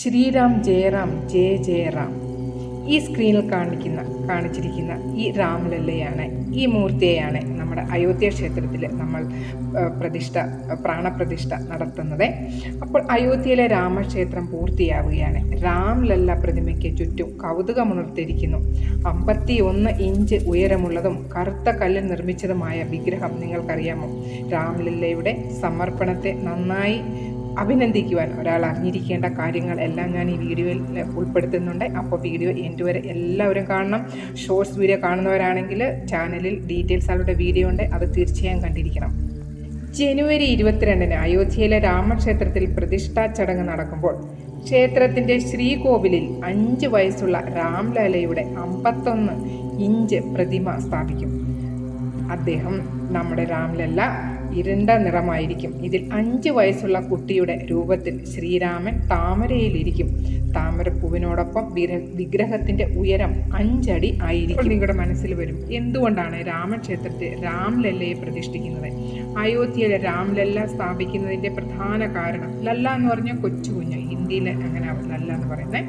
ശ്രീറാം ജയറാം ജയ ജയറാം. ഈ സ്ക്രീനിൽ കാണിക്കുന്ന കാണിച്ചിരിക്കുന്ന ഈ രാമലല്ലയാണ് ഈ മൂർത്തിയെയാണ് നമ്മുടെ അയോധ്യ ക്ഷേത്രത്തിൽ നമ്മൾ പ്രതിഷ്ഠ പ്രാണപ്രതിഷ്ഠ നടത്തുന്നത്. അപ്പോൾ അയോധ്യയിലെ രാമക്ഷേത്രം പൂർത്തിയാവുകയാണ്. രാംലല്ല പ്രതിമയ്ക്ക് ചുറ്റും കൗതുകമുണർത്തിയിരിക്കുന്നു. അമ്പത്തി ഒന്ന് ഇഞ്ച് ഉയരമുള്ളതും കറുത്ത കല്ലിൽ നിർമ്മിച്ചതുമായ വിഗ്രഹം നിങ്ങൾക്കറിയാമോ? രാംലല്ലയുടെ സമർപ്പണത്തെ നന്നായി അഭിനന്ദിക്കുവാൻ ഒരാൾ അറിഞ്ഞിരിക്കേണ്ട കാര്യങ്ങൾ എല്ലാം ഞാൻ ഈ വീഡിയോയിൽ ഉൾപ്പെടുത്തുന്നുണ്ട്. അപ്പോൾ വീഡിയോ എന്റെ വരെ എല്ലാവരും കാണണം. ഷോർട്സ് വീഡിയോ കാണുന്നവരാണെങ്കിൽ ചാനലിൽ ഡീറ്റെയിൽസ് അവരുടെ വീഡിയോ ഉണ്ട്. അത് തീർച്ചയായും കണ്ടിരിക്കണം. ജനുവരി ഇരുപത്തിരണ്ടിന് അയോധ്യയിലെ രാമക്ഷേത്രത്തിൽ പ്രതിഷ്ഠാ ചടങ്ങ് നടക്കുമ്പോൾ ക്ഷേത്രത്തിന്റെ ശ്രീകോവിലിൽ അഞ്ച് വയസ്സുള്ള രാംലലയുടെ അമ്പത്തൊന്ന് ഇഞ്ച് പ്രതിമ സ്ഥാപിക്കും. അദ്ദേഹം നമ്മുടെ രാംലല്ല ഇരുണ്ട നിറമായിരിക്കും. ഇതിൽ അഞ്ച് വയസ്സുള്ള കുട്ടിയുടെ രൂപത്തിൽ ശ്രീരാമൻ താമരയിലിരിക്കും. താമരപ്പൂവിനോടൊപ്പം വിഗ്രഹത്തിന്റെ ഉയരം അഞ്ചടി ആയിരിക്കും. നിങ്ങളുടെ മനസ്സിൽ വരും എന്തുകൊണ്ടാണ് രാമക്ഷേത്രത്തിൽ രാംലല്ലയെ പ്രതിഷ്ഠിക്കുന്നത്? അയോധ്യയിലെ രാംലല്ല സ്ഥാപിക്കുന്നതിന്റെ പ്രധാന കാരണം ലല്ല എന്ന് പറഞ്ഞാൽ കൊച്ചു കുഞ്ഞ് ഹിന്ദിയിൽ അങ്ങനെ ലല്ല എന്ന് പറയുന്നത്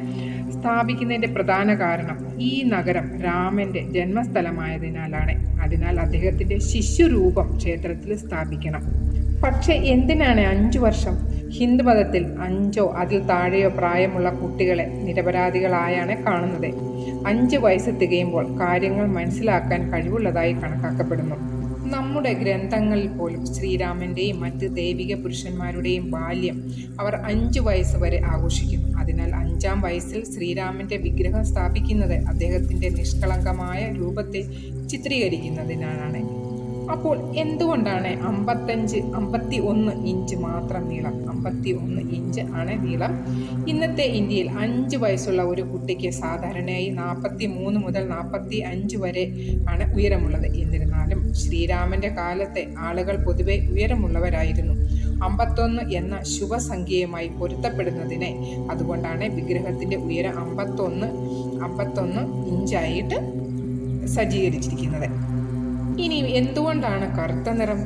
സ്ഥാപിക്കുന്നതിന്റെ പ്രധാന കാരണം ഈ നഗരം രാമന്റെ ജന്മസ്ഥലമായതിനാലാണ്. അതിനാൽ അദ്ദേഹത്തിന്റെ ശിശുരൂപം ക്ഷേത്രത്തിൽ സ്ഥാപിക്കണം. പക്ഷെ എന്തിനാണ് അഞ്ചു വർഷം? ഹിന്ദു മതത്തിൽ അഞ്ചോ അതിൽ താഴെയോ പ്രായമുള്ള കുട്ടികളെ നിരപരാധികളായാണ് കാണുന്നത്. അഞ്ച് വയസ്സ് തികയുമ്പോൾ കാര്യങ്ങൾ മനസ്സിലാക്കാൻ കഴിവുള്ളതായി കണക്കാക്കപ്പെടുന്നു. നമ്മുടെ ഗ്രന്ഥങ്ങളിൽ പോലും ശ്രീരാമന്റെയും മറ്റ് ദൈവിക പുരുഷന്മാരുടെയും ബാല്യം അവർ അഞ്ചു വയസ്സ് വരെ ആഘോഷിക്കുന്നു. അതിനാൽ അഞ്ചാം വയസ്സിൽ ശ്രീരാമന്റെ വിഗ്രഹം സ്ഥാപിക്കുന്നത് അദ്ദേഹത്തിന്റെ നിഷ്കളങ്കമായ രൂപത്തെ ചിത്രീകരിക്കുന്നതിനാണ്. അപ്പോൾ എന്തുകൊണ്ടാണ് അമ്പത്തഞ്ച് അമ്പത്തി ഒന്ന് ഇഞ്ച് മാത്രം നീളം? അമ്പത്തി ഒന്ന് ഇഞ്ച് ആണ് നീളം. ഇന്നത്തെ ഇന്ത്യയിൽ അഞ്ച് വയസ്സുള്ള ഒരു കുട്ടിക്ക് സാധാരണയായി നാൽപ്പത്തി മൂന്ന് മുതൽ നാൽപ്പത്തി അഞ്ച് വരെ ആണ് ഉയരമുള്ളത്. എന്നിരുന്നാലും ശ്രീരാമന്റെ കാലത്തെ ആളുകൾ പൊതുവെ ഉയരമുള്ളവരായിരുന്നു. അമ്പത്തൊന്ന് എന്ന ശുഭസംഖ്യയുമായി പൊരുത്തപ്പെടുന്നതിനെ അതുകൊണ്ടാണ് വിഗ്രഹത്തിന്റെ ഉയരം അമ്പത്തൊന്ന് അമ്പത്തൊന്ന് ഇഞ്ചായിട്ട് സജ്ജീകരിച്ചിരിക്കുന്നത്. ഇനി എന്തുകൊണ്ടാണ് കറുത്ത നിറം?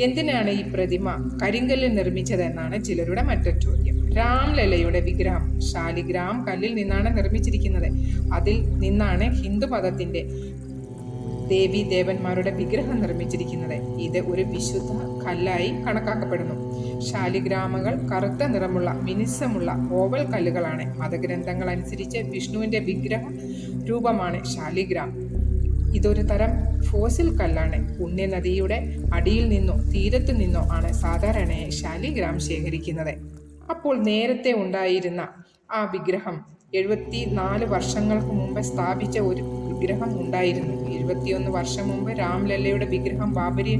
എന്തിനാണ് ഈ പ്രതിമ കരിങ്കല്ലിൽ നിർമ്മിച്ചതെന്നാണ് ചിലരുടെ മറ്റൊരു ചോദ്യം. രാംലലയുടെ വിഗ്രഹം ശാലിഗ്രാം കല്ലിൽ നിന്നാണ് നിർമ്മിച്ചിരിക്കുന്നത്. അതിൽ നിന്നാണ് ഹിന്ദു മതത്തിന്റെ ദേവി ദേവന്മാരുടെ വിഗ്രഹം നിർമ്മിച്ചിരിക്കുന്നത്. ഇത് ഒരു വിശുദ്ധ കല്ലായി കണക്കാക്കപ്പെടുന്നു. ശാലിഗ്രാമങ്ങൾ കറുത്ത നിറമുള്ള മിനുസമുള്ള ഓവൽ കല്ലുകളാണ്. മതഗ്രന്ഥങ്ങൾ അനുസരിച്ച് വിഷ്ണുവിന്റെ വിഗ്രഹ രൂപമാണ് ശാലിഗ്രാം. ഇതൊരു തരം ഫോസിൽ കല്ലാണ്. പുണ്യനദിയുടെ അടിയിൽ നിന്നോ തീരത്തു നിന്നോ ആണ് സാധാരണയായി ശാലിഗ്രാം ശേഖരിക്കുന്നത്. അപ്പോൾ നേരത്തെ ഉണ്ടായിരുന്ന ആ വിഗ്രഹം എഴുപത്തി നാല് വർഷങ്ങൾക്ക് മുമ്പ് സ്ഥാപിച്ച ഒരു വിഗ്രഹം ഉണ്ടായിരുന്നു. എഴുപത്തിയൊന്ന് വർഷം മുമ്പ് രാംലല്ലയുടെ വിഗ്രഹം ബാബരി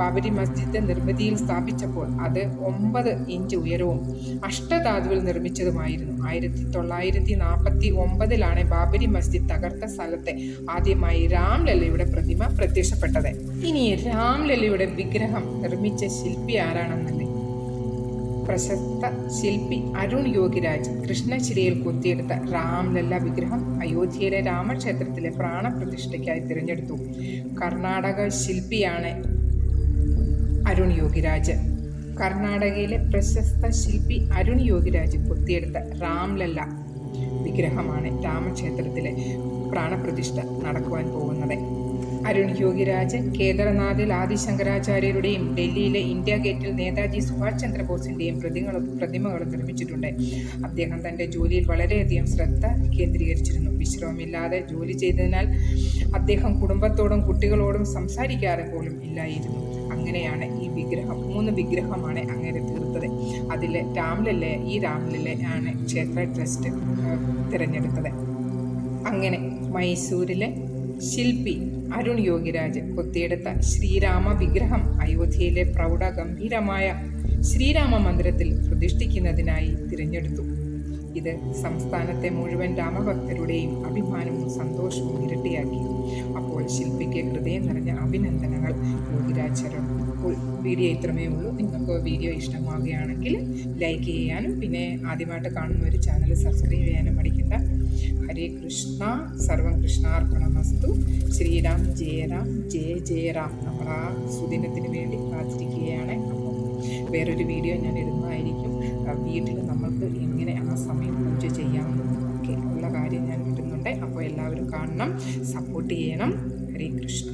ബാബരി മസ്ജിദ് നിർമ്മിതിയിൽ സ്ഥാപിച്ചപ്പോൾ അത് ഒമ്പത് ഇഞ്ച് ഉയരവും അഷ്ടധാതുവിൽ നിർമ്മിച്ചതുമായിരുന്നു. ആയിരത്തി തൊള്ളായിരത്തി നാൽപ്പത്തി ഒമ്പതിലാണ് ബാബരി മസ്ജിദ് തകർത്ത സ്ഥലത്തെ ആദ്യമായി രാംലല്ലയുടെ പ്രതിമ പ്രത്യക്ഷപ്പെട്ടത്. ഇനി രാംലല്ലയുടെ വിഗ്രഹം നിർമ്മിച്ച ശില്പി ആരാണെന്നല്ലേ? പ്രശസ്ത ശില്പി അരുൺ യോഗിരാജ് കൃഷ്ണശിലയിൽ കൊത്തിയെടുത്ത രാംലല്ല വിഗ്രഹം അയോധ്യയിലെ രാമക്ഷേത്രത്തിലെ പ്രാണപ്രതിഷ്ഠയ്ക്കായി തിരഞ്ഞെടുത്തു. കർണാടക ശില്പിയാണ് അരുൺ യോഗിരാജ്. കർണാടകയിലെ പ്രശസ്ത ശില്പി അരുൺ യോഗിരാജ് കൊത്തിയെടുത്ത രാംലല്ല വിഗ്രഹമാണ് രാമക്ഷേത്രത്തിലെ പ്രാണപ്രതിഷ്ഠ നടക്കുവാൻ പോകുന്നത്. അരുൺ യോഗിരാജ് കേദാർനാഥിൽ ആദിശങ്കരാചാര്യരുടെയും ഡൽഹിയിലെ ഇന്ത്യ ഗേറ്റിൽ നേതാജി സുഭാഷ് ചന്ദ്രബോസിന്റെയും പ്രതികളും പ്രതിമകളും നിർമ്മിച്ചിട്ടുണ്ട്. അദ്ദേഹം തന്റെ ജോലിയിൽ വളരെയധികം ശ്രദ്ധ കേന്ദ്രീകരിച്ചിരുന്നു. വിശ്രമമില്ലാതെ ജോലി ചെയ്തതിനാൽ അദ്ദേഹം കുടുംബത്തോടും കുട്ടികളോടും സംസാരിക്കാറ് പോലും ഇല്ലായിരുന്നു. അങ്ങനെയാണ് ഈ വിഗ്രഹം മൂന്ന് വിഗ്രഹമാണ് അങ്ങനെ തീർത്തത്. അതിൽ രാംലല്ലെ ഈ രാംലല്ലെ ആണ് ക്ഷേത്ര ട്രസ്റ്റ് തിരഞ്ഞെടുത്തത്. അങ്ങനെ മൈസൂരിലെ ശില്പി അരുൺ യോഗിരാജ് കൊത്തിയെടുത്ത ശ്രീരാമ വിഗ്രഹം അയോധ്യയിലെ പ്രൗഢ ഗംഭീരമായ ശ്രീരാമ മന്ദിരത്തിൽ പ്രതിഷ്ഠിക്കുന്നതിനായി തിരഞ്ഞെടുത്തു. ഇത് സംസ്ഥാനത്തെ മുഴുവൻ രാമഭക്തരുടെയും അഭിമാനവും സന്തോഷവും ഇരട്ടിയാക്കി. അപ്പോൾ ശില്പിക്ക് ഹൃദയം നിറഞ്ഞ അഭിനന്ദനങ്ങൾ. യോഗിരാജരം വീഡിയോ ഇത്രമേ ഉള്ളൂ. നിങ്ങൾക്ക് വീഡിയോ ഇഷ്ടമാവുകയാണെങ്കിൽ ലൈക്ക് ചെയ്യാനും പിന്നെ ആദ്യമായിട്ട് കാണുന്ന ഒരു ചാനൽ സബ്സ്ക്രൈബ് ചെയ്യാനും മടിക്കണ്ട. ഹരേ കൃഷ്ണ സർവം കൃഷ്ണാർപ്പണമസ്തു ശ്രീരാം ജയറാം ജയ ജയറാം നമ്മൾ ആ സുദിനത്തിന് വേണ്ടി കാത്തിരിക്കുകയാണ്. അപ്പം വേറൊരു വീഡിയോ ഞാൻ ഇടുന്നതായിരിക്കും. വീട്ടിൽ നമ്മൾക്ക് എങ്ങനെ ആ സമയം പൂജ ചെയ്യാമെന്നൊക്കെ ഉള്ള കാര്യം ഞാൻ ഇടുന്നുണ്ട്. അപ്പോൾ എല്ലാവരും കാണണം സപ്പോർട്ട് ചെയ്യണം. ഹരേ കൃഷ്ണ.